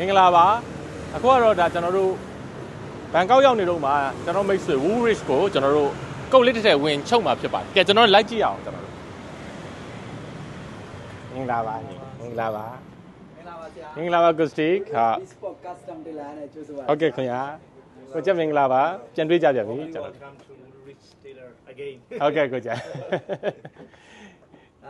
မင်္ဂလာပါအခုကတော့ဒါကျွန်တော်တို့ဘန်ကောက်ရောက်နေတော့မှကျွန်တော်မိတ်ဆွေ Woo Rich ကိုကျွန်တော်တို့ကုတ်လေးတစ်ထည်ဝင်ချုပ်မှာဖြစ်ပါတယ်ကဲကျွန်တော်တို့လိုက်ကြည့်အောင်ကျွန်တော်တို့မင်္ဂလာပါညီမင်္ဂလာပါမင်္ဂလာပါဆရာမင်္ဂလာပါဂုစတီဟာ Sport Custom Dealer နဲ့ကြိုးစားပါဟုတ်ကဲ့ခင်ဗျာကိုကျက်မင်္ဂလာပါပြန်တွေ့ကြပြန်ပြီကျွန်တော် Welcome to Rich Taylor again. ဟုတ်ကဲ့ကိုကျ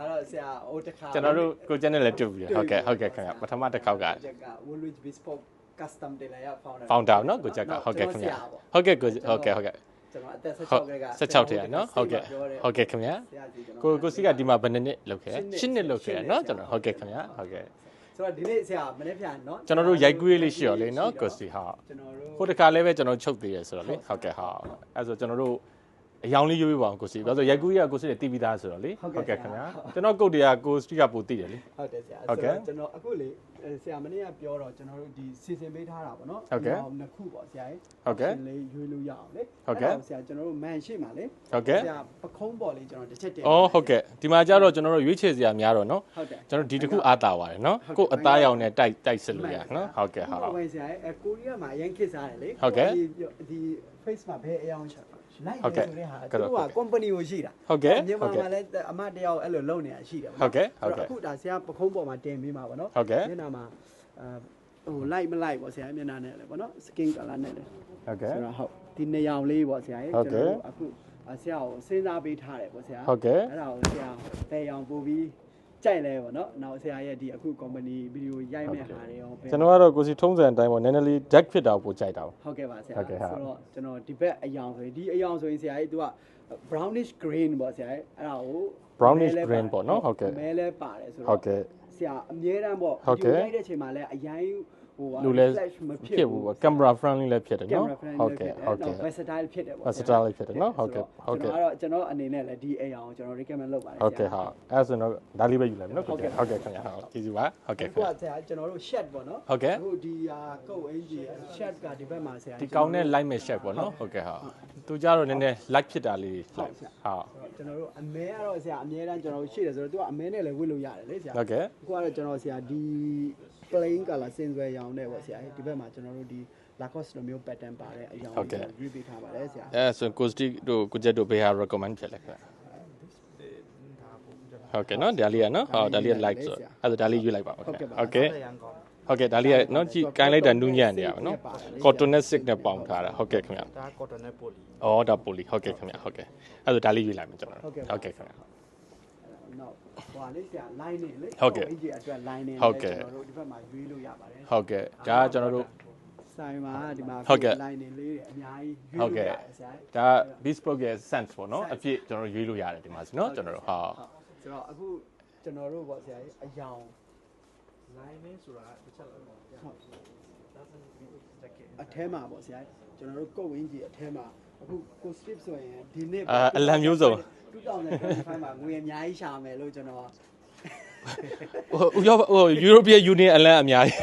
က် အဲ့တော့ဆရာဟိုတစ်ခါ ကျွန်တော်တို့ကိုကျက်နဲ့လည်းတွေ့ပြီဟုတ်ကဲ့ဟုတ်ကဲ့ခင်ဗျာပထမတစ်ခေါက်က ချက်က Woolwich Bespoke Custom Dealer ရ founder founder เนาะကိုကျက်ကဟုတ်ကဲ့ခင်ဗျာဟုတ်ကဲ့ကိုဟုတ်ကဲ့ဟုတ်ကဲ့ ကျွန်တော်အသက် ဟုတ် 16ကလေးက 16ထဲကเนาะဟုတ်ကဲ့ဟုတ်ကဲ့ခင်ဗျာ ဆရာကြီးကျွန်တော် ကိုကိုစီကဒီမှာဘယ်နှစ်နှစ်လောက်ခဲ့ရှစ်နှစ်လောက်ခဲ့เนาะကျွန်တော်ဟုတ်ကဲ့ခင်ဗျာဟုတ်ကဲ့ ဆိုတော့ဒီနေ့ဆရာမနေ့ပြန်เนาะ ကျွန်တော်တို့ရိုက်ကူးရေးလေးရှိရောလေเนาะကိုစီဟာ ကျွန်တော်တို့ ဟိုတခါလည်းပဲကျွန်တော်ချုပ်သေးရဆိုတော့လေဟုတ်ကဲ့ဟာအဲဆိုကျွန်တော်တို့ အယောင်လေးရွေးပေးပါအောင်ကိုစီဘာလို့ရိုက်ကူးရကိုစီနဲ့တီးပြီးသားဆိုတော့လေဟုတ်ကဲ့ခင်ဗျာကျွန်တော်ကုတ်တရားကိုစီကပိုတည်တယ်လေဟုတ်တယ်ဆရာဟုတ်ကဲ့ကျွန်တော်အခုလေဆရာမနေ့ကပြောတော့ကျွန်တော်တို့ဒီစီစဉ်ပေးထားတာပေါ့နော်ဟုတ်ကဲ့နှစ်ခုပေါ့ဆရာဟုတ်ကဲ့လေးရွေးလို့ရအောင်လေဟုတ်ကဲ့ဆရာကျွန်တော်တို့မန်ရှိမှာလေဟုတ်ကဲ့ဆရာပခုံးပေါ်လေးကျွန်တော်တစ်ချက်တင်ဩဟုတ်ကဲ့ဒီမှာကျတော့ကျွန်တော်တို့ရွေးချယ်စရာများတော့နော်ဟုတ်တယ်ကျွန်တော်ဒီတစ်ခုအားတာပါတယ်နော်ကို့အသားရောင်နဲ့တိုက်တိုက်စစ်လို့ရနော်ဟုတ်ကဲ့ဟုတ်ပါဘူးဆရာအဲကိုရီးယားမှာအရင်ခစ်စားတယ်လေဟုတ်ကဲ့ဒီ face မှာဘယ်အယောင်ချက် လိုက်ဟုတ်ကဲ့ဆိုတဲ့ဟာကဲ့သူတော့က company ကိုရှိတာဟုတ်ကဲ့မြန်မာဟုတ်ကဲ့မှာလည်းအမတယောက်အဲ့လိုလုပ်နေတာရှိတယ်ဟုတ်ကဲ့ဟုတ်ကဲ့အခုဒါဆရာပခုံးပေါ်မှာတင်ပေးမှာပေါ့နော်ဟုတ်ကဲ့မျက်နှာမှာအဲဟို light မ light ပေါ့ဆရာမျက်နှာနဲ့လေပေါ့နော် skin color နဲ့လေဟုတ်ကဲ့ဆိုတော့ဟုတ်ဒီနေရောင်လေးပေါ့ဆရာဟုတ်ကဲ့တို့အခုအဆရာကိုစဉ်းစားပေးထားတယ်ပေါ့ဆရာဟုတ်ကဲ့အဲ့ဒါကိုဆရာဘယ်ရောင်ပို့ပြီး ကြိုက်လဲပေါ့နော်နောက်ဆရာရဲ့ဒီအခု company video ရိုက်မဲ့ဟာတွေရောဘယ်ကျွန်တော်ကတော့ကိုစီထုံးစံအတိုင်းပေါ့နည်းနည်းလေး deck ဖြစ်တာကိုပိုကြိုက်တာပေါ့ ဟုတ်ကဲ့ပါဆရာဟုတ်ကဲ့ဟုတ်ဆိုတော့ကျွန်တော်ဒီဘက်အယောင်ဆိုရင်ဒီအယောင်ဆိုရင်ဆရာကြီးသူက brownish green ပေါ့ဆရာကြီးအဲ့ဒါကို brownish မဲလဲ green ပေါ့နော်ဟုတ်ကဲ့ မဲလဲပါတယ်ဆိုဟုတော့တ်ကဲ့ ဆရာအမြဲတမ်းပေါ့ဟုတ်ကဲ့ ရိုက်တဲ့အချိန်မှာလည်းအရင်ဟိုက လူလဲ flash မမဖြစ်ဖြစ်ဘူးဘူးပေါ့ camera friendly လည်းဖြစ်တယ်နော် camera friendly ဟုတ်ကဲ့ဖြစ်တယ်ဟုတ်ကဲ့နောက် versatile ဖြစ်တယ်ပေါ့ versatile လေးဖြစ်တယ်နော်ဟုတ်ကဲ့ဟုတ်ကဲ့ကျွန်တော်ကတော့ကျွန်တော်အနေနဲ့လည်းဒီအယောင်ကိုကျွန်တော် recommend လုပ်ပါတယ်ဟုတ်ကဲ့ဟာအဲ့ဒါဆိုတော့ဒါလေးပဲယူလိုက်မယ်နော်ဟုတ်ကဲ့ဟုတ်ကဲ့ခင်ဗျာဟုတ်ကျေးဇူးပါဟုတ်ကဲ့အခုခင်ကဗျာဆရာကျွန်တော်တို့ shed ပေါ့နော်ဟုတ်ကဲ့အခုဒီဟာကုတ်အင်ဂျီ shed ကဒီဘက်မှာဆရာဒီကောင်းတဲ့ light မဲ့ shot ပေါ့နော်ဟုတ်ကဲ့ဟာသူကြတော့နည်းနည်း light ဖြစ်တာလေး light ဟာကျွန်တော်တို့အမဲကတော့ဆရာအမြဲတမ်းကျွန်တော်တို့ရှိတယ်ဆိုတော့သူကအမဲနဲ့လည်းဝတ်လို့ရတယ်လေဆရာဟုတ်ကဲ့အခုကတော့ကျွန်တော်ဆရာဒီ plain color စင်စွဲရောင်နဲ့ပေါ့ဆရာဒီဘက်မှာကျွန်တော်တို့ဒီ Lacoste လိုမျိုး pattern ပါတဲ့အရောင်ကိုကျွန်တော်ရွေးပေးထားပါတယ်ဆရာအဲ့ဒါဆိုကိုစတီတို့ကိုဂျက်တို့ဘေးဟာ recommend ဖြစ်လဲခင်ဗျာဟုတ်ကဲ့နော်ဒါလေးကနော်ဟုတ်ဒါလေးက light ဆိုအဲ့ဒါဒါလေးရွေးလိုက်ပါဦးခင်ဗျာဟုတ်ကဲ့ဟုတ်ကဲ့ဒါလေးကနော်ကြည့်ကိုင်းလိုက်တာနူးညံ့နေရပါနော် cotton နဲ့ silk နဲ့ပေါင်ထားတာဟုတ်ကဲ့ခင်ဗျာဒါ cotton နဲ့ poly အော်ဒါပိုလီဟုတ်ကဲ့ခင်ဗျာဟုတ်ကဲ့အဲ့ဒါဒါလေးရွေးလိုက်မယ်ကျွန်တော်ဟုတ်ကဲ့ဟုတ်ကဲ့ခင်ဗျာနောက် ဟိုလေးဆရာ line နေလေဟုတ်ကဲ့အင်ဂျီအတွက် line နေဟုတ်ကဲ့ကျွန်တော်တို့ဒီဘက်မှာရွေးလို့ရပါတယ်ဟုတ်ကဲ့ဒါကကျွန်တော်တို့ဆိုင်မှာဒီမှာဟုတ်ကဲ့ line နေလေးတွေအများကြီးရွေးဟုတ်လို့ကဲ့ရတယ်ဆရာဒါ bespoke ရဲ့ sense ပေါ့နော်အပြည့်ကျွန်တော်တို့ရွေးလို့ရတယ်ဒီမှာစီနော်ကျွန်တော်တို့ဟာဆိုတော့အခုကျွန်တော်တို့ပေါ့ဆရာကြီးအယောင် line နဲ့ဆိုတာတစ်ချက်လောက်ဟုတ် doesn't mean jacket အထဲမှာပေါ့ဆရာကျွန်တော်တို့ကုတ်ဝင်းကြီးအထဲမှာ အခုကို strip ဆိုရင်ဒီနေ့အာအလံမျိုးစုံ2025မှာငွေအများကြီးရှာမယ်လို့ကျွန်တော်ဟိုရောဟို European Union အလံအများကြီး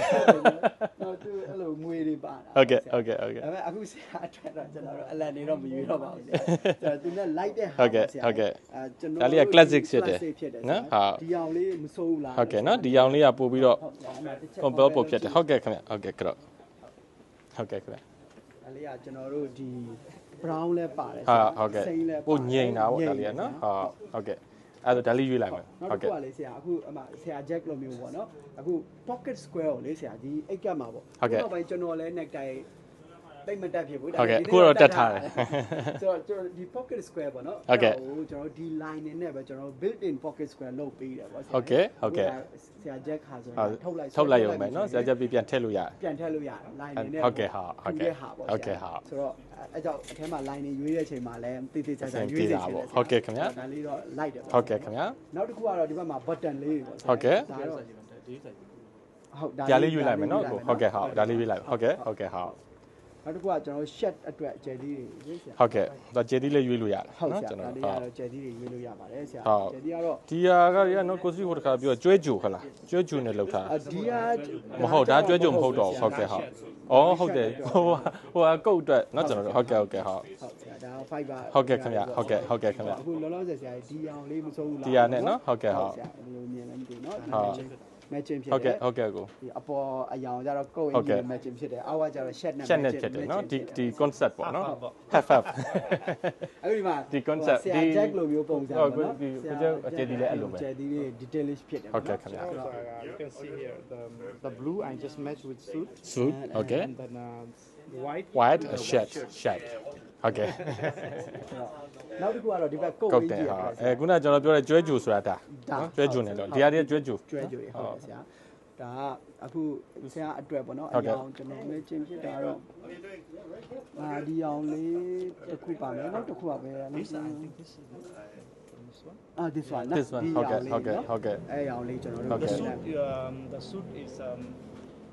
တော့သူအဲ့လိုငွေတွေပါတာဟုတ်ကဲ့ဟုတ်ကဲ့ဟုတ်ကဲ့ဒါပေမဲ့အခုဆရာအတွက်တော့ကျွန်တော်တို့အလံနေတော့မရွေးတော့ပါဘူးဆရာကျွန်တော်သူနဲ့ light တဲ့ဟာဟုတ်ကဲ့ဆရာဟုတ်ကဲ့အဲကျွန်တော်ဒါလေးက classic ဖြစ်တယ် classic ဖြစ်တယ်နော်ဆရာဟုတ်ဒီအောင်လေးမစိုးဘူးလားဟုတ်ကဲ့နော်ဒီရောင်လေးကပို့ပြီးတော့ဟုတ်ဆရာအဲ့မှာတစ်ချက် compare ပို့ဖြစ်တယ်ဟုတ်ကဲ့ခင်ဗျဟုတ်ကဲ့ကြော့ဟုတ်ကဲ့ခင်ဗျအဲ့လေးကကျွန်တော်တို့ဒီ brown လဲပါတယ်ဟာဟုတ်ကဲ့စိမ်းလဲပါတယ်ပို့ငိမ့်တာပေါ့ဒါလေးကနော်ဟုတ်ဟုတ်ကဲ့အဲ့ဒါဒါလေးရွေးလိုက်မယ်နောက်ဟုတ်တစ်ကဲ့ခုကလေဆရာအခုအမဆရာ jack လိုမျိုးပေါ့နော်အခု pocket square ကိုလေဆရာဒီအိတ်ကတ်မှာပေါ့ဟုတ်ကဲ့နောက်ပိုင်းကျွန်တော်လဲ necktie တိတ်မတက်ဖြစ်ဘူးဟုတ်ကဲ့ဒီနေ့အခုတော့တက်ထားတယ်ဆိုတော့ကျွန်တော်ဒီ pocket square ပေါ့နော်ဟုတ်ကဲ့အဲ့ဒါကိုကျွန်တော်ဒီ line နဲ့နဲ့ပဲကျွန်တော် built in pocket square လုပ်ပေးတယ်ပေါ့ဆရာဟုတ်ကဲ့ဟုတ်ကဲ့ဆရာ jack ခါဆိုရင်ဟုတ်ထုတ်လိုက်ထုတ်လိုက်ရုံပဲနော်ဆရာချက်ပြီးပြန်ထည့်လို့ရတယ်ပြန်ထည့်လို့ရတယ် line နေနဲ့ဟုတ်ကဲ့ဟုတ်ဟုတ်ကဲ့ဟာပေါ့ဟုတ်ကဲ့ဟုတ်ဆိုတော့အဲကြောင့်အထဲမှာ line နေရွေးတဲ့အချိန်မှာလည်းတိတိကျကျရွေးအဆင်ပြေနေတာချင်ပေါ့တယ်ဟုတ်ကဲ့ခင်ဗျာဒါလေးတော့ like တယ်ပေါ့ဟုတ်ကဲ့ခင်ဗျာနောက်တစ်ခုကတော့ဒီဘက်မှာ button လေးတွေပေါ့ဆရာဟုတ်ကဲ့ဒါတော့ဒီဆိုင်ဟုတ်ဒါလေးရွေးလိုက်မယ်နော်ကိုဟုတ်ကဲ့ဟုတ်ဒါလေးရွေးလိုက်ဟုတ်ကဲ့ဟုတ်ကဲ့ဟုတ် နောက်တစ်ခုကကျွန်တော် shed အတွက်ကျယ်သီးတွေရေးဆရာဟုတ်ကဲ့ဒါကျေးသီးလေးရွေးလို့ရတယ်ဟုတ်နော်ဆရာကျွန်ဒါတော်လေးဟုတ်ကတော့ကျယ်သီးတွေရေးလို့ရပါတယ်ဆရာဟုတ်ကျယ်သီးကတော့ဒီဟာကရနော်ကိုစီဟိုတခါပြောကျွဲကြိုခလားကျွဲကြိုနဲ့လောက်ထားအဒီကမဟုတ်ဒါကျွဲကြိုမဟုတ်တော့ဟုတ်ကဲ့ဟုတ်ဩဟုတ်တယ်ဟိုဟိုကုတ်အတွက်နော်ကျွန်တော်တို့ဟုတ်ကဲ့ဟုတ်ကဲ့ဟုတ်ဟုတ်ဆရာဒါ fiber ဟုတ်ကဲ့ခင်ဗျဟုတ်ကဲ့ဟုတ်ကဲ့ခင်ဗျအခုလောလောဆယ်ဆရာဒီအောင်လေးမစိုးဘူးလားဒီဟာနဲ့နော်ဟုတ်ကဲ့ဟုတ်ဆရာဘယ်လိုမြင်လဲမသိဘူးနော်ဟုတ် matching ဖြစ်ဟုတ်တကဲ့ယ်ဟုတ်ကဲ့ကိုဒီအပေါ်အယောင်ကျတော့ကိုယ်အဟုတ်င်ကဲ့ဂျင် matching ဖြစ်တယ်အောက်ကကျတော့ shed နဲ့ချက်နဲ့ matching- ဖြစ်တယ်နော် matching ဒီဖြစ်ဒီတယ် concept ပေါ့နော် Half, half. half half အဲ့ဒီမှာဒီ concept ဆရာဒီ jack လိုမျိုးပုံစံဟုတ်ပေါ့နော်ဒီကိုကျအကျယ်ဒီလည်းအဲ့လိုပဲကျယ်ဒီလေး detailish ဖြစ်တယ်ဟုတ်ကဲ့ခင်ဗျာ So, uh, you can see here the the blue I just matched with suit. suit okay And then uh, white. white a shirt shirt ဟုတ်ကဲ့နောက်တစ်ခုကတော့ဒီဘက်ကိုယ်ဟုတ်ဝေးတယ်ကြီးရဟာပါဆအဲရာခုနကကျွန်တော်ပြောတဲ့ကျွဲဂျူဆိုတာဒါဒါနော်ကျွဲဂျူနေလို့ဟုတ်ဒီဟာတွေကကျွဲဂျူကျွဲကြွေဟုတ်တယ်ဆရာဒါကအခုဆရာအတွက်ပေါ့နော်ဟုတ်ကဲ့အရောင်ကျွန်တော်မဲချင်းဖြစ်တာတော့အာဒီအောင်လေးတစ်ခုပါမယ်နောက်တစ်ခုပါပဲ This I think this is this one. အာ this one နော် this one ဒီဟုတ်ကဲ့ရောင်လေးဟုတ်ကဲ့နော်ဟုတ်ကဲ့အဲရောင်လေးကျွန်တော်ဟုတ်တို့ကဲ့ The suit, um, the suit is um,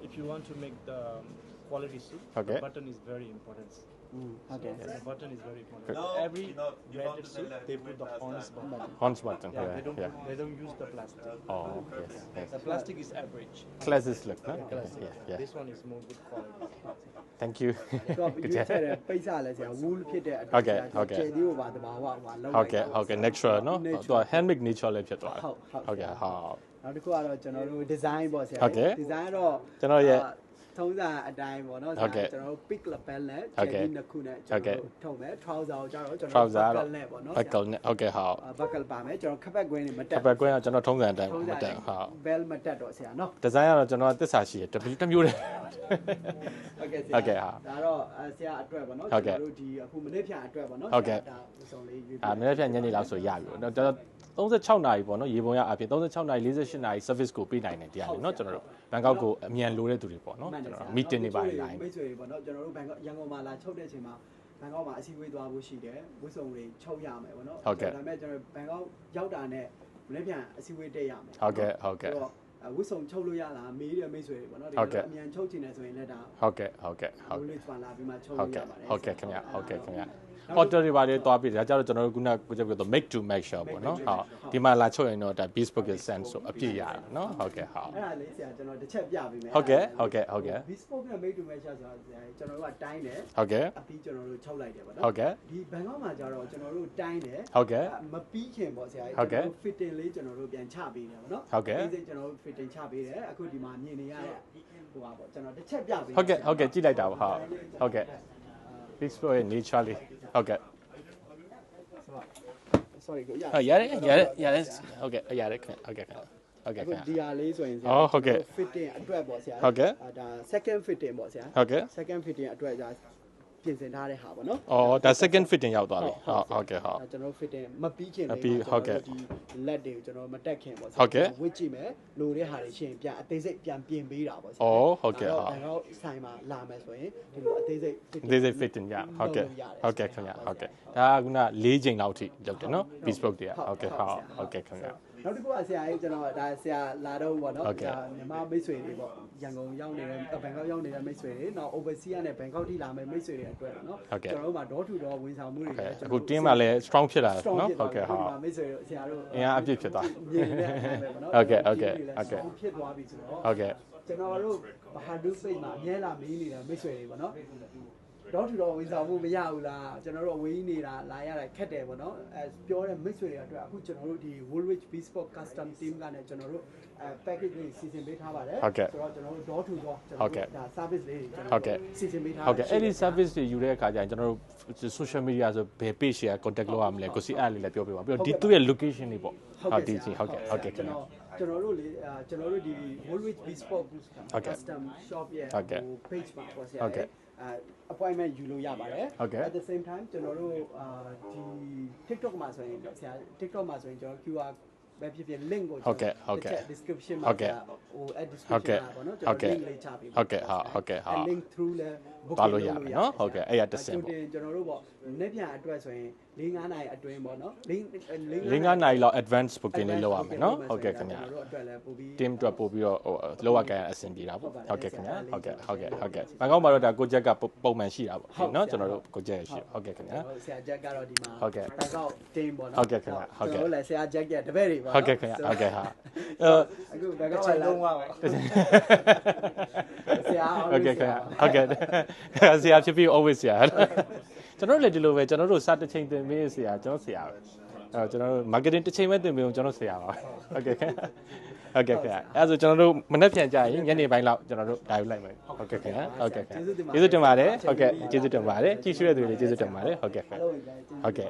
if you want to make the um, quality suit, Okay. the button is very important. อืมဟုတ်တယ် Yes, the button is very important. Okay. Every branded suit, they put the horns button. horns button Yeah, they yeah don't yeah put, they don't use the plastic. oh yes yes The plastic is average. classic look နော် Classic. yeah yeah This one is more good quality. thank you တော့ရွေးချယ်တဲ့ပိတ်စလဲဆရာ wool ဖြစ်တဲ့အတွက် ဟုတ်ကဲ့ဟုတ်ကဲ့ ကျေဒီကိုပါတဘာဝဟွာလောက် ဟုတ်ကဲ့ဟုတ်ကဲ့ natural နော်သူက handmade nature လည်းဖြစ်သွားတယ် ဟုတ်ဟုတ် ဟုတ်ကဲ့ဟုတ် နောက်တစ်ခုကတော့ကျွန်တော်တို့ design ပေါ့ဆရာ ဟုတ်ကဲ့ design တော့ ကျွန်တော်ရဲ့ အာ ထုံးစံအတိုင်းပေါ့နော်ဟုတ်ကဲ့ကျွန်တော်တို့ pick lapel နဲ့ဟုတ်ကဲ့ jelly နှစ်ခုနဲ့ဟုကျွန်တ်ကဲ့တော်တို့ထုံမယ် trouser ကိုကျတော့ကျွန်တော် trouser တို့တော့ buckle နဲ့ပေါ့နော် buckle နဲ့ဟုတ်ကဲ့ဟုတ်အာ buckle ပါမယ်ကျွန်တော်ခပတ်ကွင်းတွေမတက်အပတ်ကွင်းကကျွန်တော်ထုံးစံအတိုင်းထုံးမစံတက်ဟုတ် bell မတက်တော့ဆရာနော်ဒီဇိုင်းကတော့ကျွန်တော်သစ္စာရှိတယ်တစ်မျိုးတစ်မျိုးတည်းဟုတ်ကဲ့ဆရာဟုတ်ကဲ့ဟာဒါတော့အာဆရာအတွက်ပေါ့နော်ဟုတ်ကဲ့ကျွန်တော်တို့ဒီအခုမနေ့ဖြန်အတွက်ပေါ့နော်ဟုတ်ကဲ့ဆရာဒါဥဆောင်လေးရွေးအာမနေ့ဖြန်ညနေလောက်ဆိုရပြီပေါ့နော်ကျွန်တော်36နာရီပေါ့နော်ရေပုံရအဖြစ်36နာရီ48နာရီ service ကိုပေးနိုင်တယ်တရားလေနော်ကျွန်တော်တို့ဘ န်ကောက်ကိုအမြန်လိုတဲ့သူတွေပေါ့နော်မှန်တကျွယ်န်ဆရာတော် meeting တွေပါလာရင်မိတ်ဆွေတွေပေါ့နော်ကျွန်တော်တို့ဘန်ကောက်ရန်ကုန်မှာလာချုပ်တဲ့အချိန်မှာဘန်ကောက်မှာအစည်းအဝေးသွားဖို့ရှိတယ်ဝှစုံတွေချုပ်ရမယ်ပေါ့နော်ဟုတ်ကဲ့ဒါပေမဲ့ကျွန်တော်ဘန်ကောက်ရောက်တာနဲ့မနေ့ပြန်အစည်းအဝေးတက်ရမယ်ဟုတ်ကဲ့ဟုတ်ကဲ့ဆိုတော့အဲဝှစုံချုပ်လို့ရလားမေးတဲ့မိတ်ဆွေတွေပေါ့နော်ဟုတ်ကဲ့အမြန်ချုပ်ချင်တယ်ဆိုရင်လည်းဒါဟုတ်ကဲ့ဟုတ်ကဲ့ဟုတ် knowledge ပါလာပြီးမှချုပ်ဟုတ်လို့ရကဲ့ပါတယ်ဟုတ်ကဲ့ခင်ဗျဟုတ်ကဲ့ခင်ဗျ order တွေပါလေတွားပြီးတယ်ဒါကြတော့ကျွန်တော်တို့ခုနကကိုချက်ပြောတော့ make to make sure ပေါ့နော်ဟုတ်ဒီမှာလာချုပ်ရင်တော့ဒါ bespoke sense ဆိုအပြည့်ရတာနော်ဟုတ်ကဲ့ဟုတ်အဲ့ဒါလေးဆရာကျွန်တော်တစ်ချက်ပြပေးမယ်ဟုတ်ကဲ့ဟုတ်ကဲ့ဟုတ်ကဲ့ bespoke နဲ့ made to measure ဆိုတာဆရာကျွန်တော်တို့ကတိုင်းတယ်ဟုတ်ကဲ့အပြီးကျွန်တော်တို့ချုပ်လိုက်တယ်ပေါ့နော်ဟုတ်ကဲ့ဒီဘန်ကောက်မှာကျတော့ကျွန်တော်တို့တိုင်းတယ်ဟုတ်ကဲ့မပြီးခင်ပေါ့ဆရာဟုတ်ကဲ့ကျွန်တော်တို့ fitting လေးကျွန်တော်တို့ပြန်ချပေးတယ်ပေါ့နော်ဟုတ်ကဲ့ဒီစိတ်ကျွန်တော်တို့ fitting ချပေးတယ်အခုဒီမှာမြင်နေရတဲ့ဟိုပါပေါ့ကျွန်တော်တစ်ချက်ပြပေးဟုတ်ကဲ့ဟုတ်ကဲ့ကြည့်လိုက်တာပါဟုတ်ဟုတ်ကဲ့ explore ရဲ့ nature လေးဟုတ်ကဲ့ sorry ကိုရဟုတ်ရတယ်ရတယ်ရတယ်ဟုတ်ကဲ့ရတယ်ခင်ဗျဟုတ်ကဲ့ခင်ဗျဟုတ်ကဲ့အခုခင်ဗျဒီဟာလေးဆိုရင်ဆရာအော်ဟုတ်ကဲ့ fitting အတွက်ပေါ့ဆရာဟုတ်ကဲ့အာဒါ second fitting ပေါ့ဆရာဟုတ်ကဲ့ second fitting အတွက်ဒါ ပြင်ဆင်ထားတဲ့ဟာပေါ့နော်အော်ဒါ second fitting ရောက်သွားပြီဟုတ်ဟုတ်ကဲ့ဟုတ်ဒါကျွန်တော်တို့ fitting မပြီးခင်မပြီးဟုတ်ကဲ့ဒီလက်တွေကိုကျွန်တော်မတက်ခင်ပေါ့ဆရာဟုတ်ကဲ့ဝစ်ကြည့်မယ်လိုတဲ့ဟာတွေရှရင်ပြန်အသေးစိတ်ပြန်ပြင်ပေးတာပေါ့ဆရာအော်ဟုတ်ကဲ့ဒါဟုတ်တော့ဆိုင်မှာလာမယ်ဆိုရင်ဒီလိုအသေးစိတ် this is fitting ရဟုတ်ကဲ့ဟုတ်ကဲ့ခင်ဗျဟုတ်ကဲ့ ဒါကခုန၄ချိန်လောက်ထိလုပ်တယ်နော် bespoke တွေကဟုတ်ကဲ့ဟုတ်ဟုတ်ကဲ့ခင်ဗျနောက်တစ်ခုကဆရာကြီးကျွန်တော်ဒါဆရာလာတော့ပေါ့နော်ဟုတ်ကဲ့ဒါမြန်မာမိတ်ဆွေတွေပေါ့ရန်ကုန်ရောက်နေတဲ့ဘန်ကောက်ရောက်နေတဲ့မိတ်ဆွေတွေနောက် overseas ကနေဘန်ကောက်ထိလာမယ့်မိတ်ဆွေတွေအတွက်ပေါ့နော်ဟုတ်ကဲ့ကျွန်တော်တို့မှာ door to door ဝန်ဆောင်မှုတွေဟုတ်ကဲ့လည်းကျွန်အခုတော်တို့တင်းမှာလည်း strong ဖြစ်လာတယ် strong နော်ဖြစ်ဟုတ်ကဲ့ဟုတ်ဒီမှာမိတ်ဆွေတို့ဆရာတို့အင်အားအပြည့်ဖြစ်သွားမြင်နေတဲ့အတိုင်းပဲပေါ့နော်ဟုတ်ကဲ့ဟုတ်ကဲ့ဒီလိုဟုတ်ကဲ့ strong ဖြစ်သွားပြီဆိုတော့ဟုတ်ကဲ့ကျွန်တော်တို့ဘာဟာဒုစိတ်မှာအများလာမေးနေတာမိတ်ဆွေတွေပေါ့နော် တော့ထူတော့ဝန်ဆောင်မှုမရဘူးလားကျွန်တော်တို့အဝေးကြီးနေတာလာရတာခက်တယ်ပေါ့နော်အဲပြောတဲ့မိတ်ဆွေတွေအတွက်အခုကျွန်တော်တို့ဒီ Woolwich Bespoke Custom Team ကလည်းကျွန်တော်တို့အဲ package လေးစီစဉ်ပေးထားပါတယ်ဟုတ်ကဲ့ဆိုတော့ကျွန်တော်တို့ door to door ကျွန်ဟုတော်တ်ကဲ့တို့ဒါ service လေးတွေကျွန်ဟုတော်တ်ကဲ့တို့စီစဉ်ပေးထားဟုတ်ကဲ့အဲ့ဒီရှိတယ် service တွေယူတဲ့အခါကျရင်ကျွန်တော်တို့ social media ဆိုဘယ် page ရ contact လုပ်ရမလဲကိုစီအဲ့လေးလည်းပြောပြပါပြီးတော့ဒီသူ့ရဲ့ location တွေပေါ့ဟုတ်ဒီစီဟုတ်ကဲ့ဟုတ်ကဲ့ခင်ကျွန်ဗျတော်ကျွန်တော်တို့လေအာကျွန်တော်တို့ဒီ Woolwich Bespoke ဟုတ်ကဲ့ Custom Shop ရဲ့ဟုတ်ကဲ့ဟို page မှာပေါ့ဆရာဟုတ်ကဲ့အဲ appointment ယူလို့ရပါတယ်ဟုတ်ကဲ့ at the same time ကျွန်တော်တို့အာဒီ TikTok မှာဆိုရင်ဆရာ TikTok မှာဆိုရင်ကျွန်တော် QR ပဲဖြစ်ဖြစ် link ကိုဟုတ်ကဲ့ဟုတ်ကဲ့တစ်ချက် description မှာဟုတ်ကဲ့ဟို at ဟုတ်ကဲ့ description မှာပေါ့နော်ကျွန်ဟုတ်တော်ကဲ့ link လေးချပေးပါဟုတ်ကဲ့ဟုတ်ဟုတ်ကဲ့ဟုတ်အဲ link through လဲ book သွားလို့ရမယ်နော်ဟုတ်ကဲ့အဲ့ရတစ်ဆင့်ပေါ့ကြိုတင်ကျွန်တော်တို့ပေါ့နေ့ပြန်အတွက်ဆိုရင်၄၅နာရီအတွင်းပေါ့နော်၄လင်း9နိုင်လောက် advance booking လေးလုပ်ရမယ်နော်ဟုတ်ကဲ့ခင်ဗျကျွန်တော်တို့အတွက်လည်းပို့ပြီး team အတွက်ပို့ပြီးတော့ဟိုလောက်ရကန်အဆင်ပြေတာပေါ့ဟုတ်ကဲ့ခင်ဗျဟုတ်ကဲ့ဟုတ်ကဲ့ဟုတ်ကဲ့ဘန်ကောက်မှာတော့ဒါကိုချက်ကပုံမှန်ရှိတာပေါ့နော်ကျွန်တော်တို့ကိုချက်ရှိဟုတ်ကဲ့ခင်ဗျဆရာဂျက်ကတော့ဒီမှာဟုတ်ကဲ့ဘန်ကောက် team ပေါ့နော်ဟုတ်ကဲ့ခင်ဗျဟုတ်ကဲ့ကျွန်တော်တို့လည်းဆရာဂျက်ရဲ့တပည့်တွေပေါ့ဟုတ်ကဲ့ခင်ဗျဟုတ်ကဲ့ဟာအဲအခုဘန်ကော Cái က်က chuyện လာ đông qua vậy. ဆရာဟုတ်ကဲ့ခင်ဗျဟုတ်ကဲ့ဆရာဖြစ်ပြီး always ဆရာကျွန်တော်တို့လည်းဒီလိုပဲကျွန်တော်တို့စတစ်ချိန်သင်ပေးဆရာကျွန်တော်ဆရာပဲအဲကျွန်တော်တို့ marketing တစ်ချိန်ပဲသင်ပေးအောင်ကျွန်တော်ဆရာပါဟုတ်ကဲ့ခင်ဗျဟုတ်ကဲ့ခင်ဗျအဲ့ဒါဆိုကျွန်တော်တို့မနေ့ပြန်ကြရင်ညနေပိုင်းလောက်ကျွန်တော်တို့ဒါယူလိုက်မယ်ဟုတ်ကဲ့ခင်ဗျဟုတ်ကဲ့ခင်ဗျကျေးဇူးတင်ပါတယ်ဟုတ်ကဲ့ကျေးဇူးတင်ပါတယ်ကြည့်ရှုတဲ့သူတွေကျေးဇူးတင်ပါတယ်ဟုတ်ကဲ့ခင်ဗျဟုတ်ကဲ့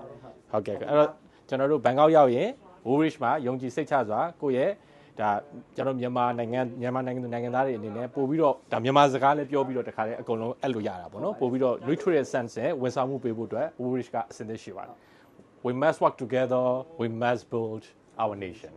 ဟုတ်ကဲ့အဲ့တော့ကျွန်တော်တို့ဘန်ကောက်ရောက်ရင် Woolrich မှာယုံကြည်စိတ်ချစွာကိုယ့်ရဲ့ ဒါကျွန်တော်မြန်မာနိုင်ငံမြန်မာနိုင်ငံသူနိုင်ငံသားတွေအနေနဲ့ပို့ပြီးတော့ဒါမြန်မာစကားလည်းပြောပြီးတော့တခါတည်းအကုန်လုံးအဲ့လိုရတာပေါ့နော်ပို့ပြီးတော့ literate sense နဲ့ဝန်ဆောင်မှုပေးဖို့အတွက် Woolrich ကအစဉ်သင့်ရှိပါတယ် we must work together we must build our nation